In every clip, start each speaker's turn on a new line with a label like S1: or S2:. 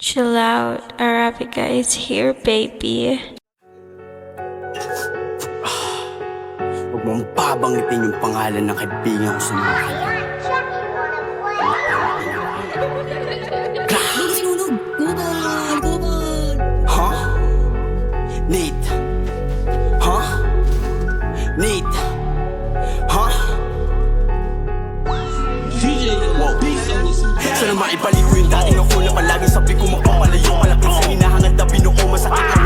S1: Chill out, Arabica is here, baby.
S2: Ah, huwag mong babangitin yung pangalan ng kaibigan ko sa mga kaibigan. Sana maibalik ko yung dating ako na palagi sabi ko magpapalayo Malaki sa hinahangad na binuo masakit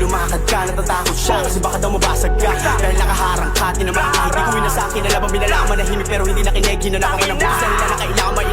S2: lumakad ka Natatakot siya kasi baka daw mabasag ka. Dahil nakaharang ka, tinama ka Hindi ko inasakin, alam ang binalaman Nahimik pero hindi na kinig, hinanap ako ng busa na kailangan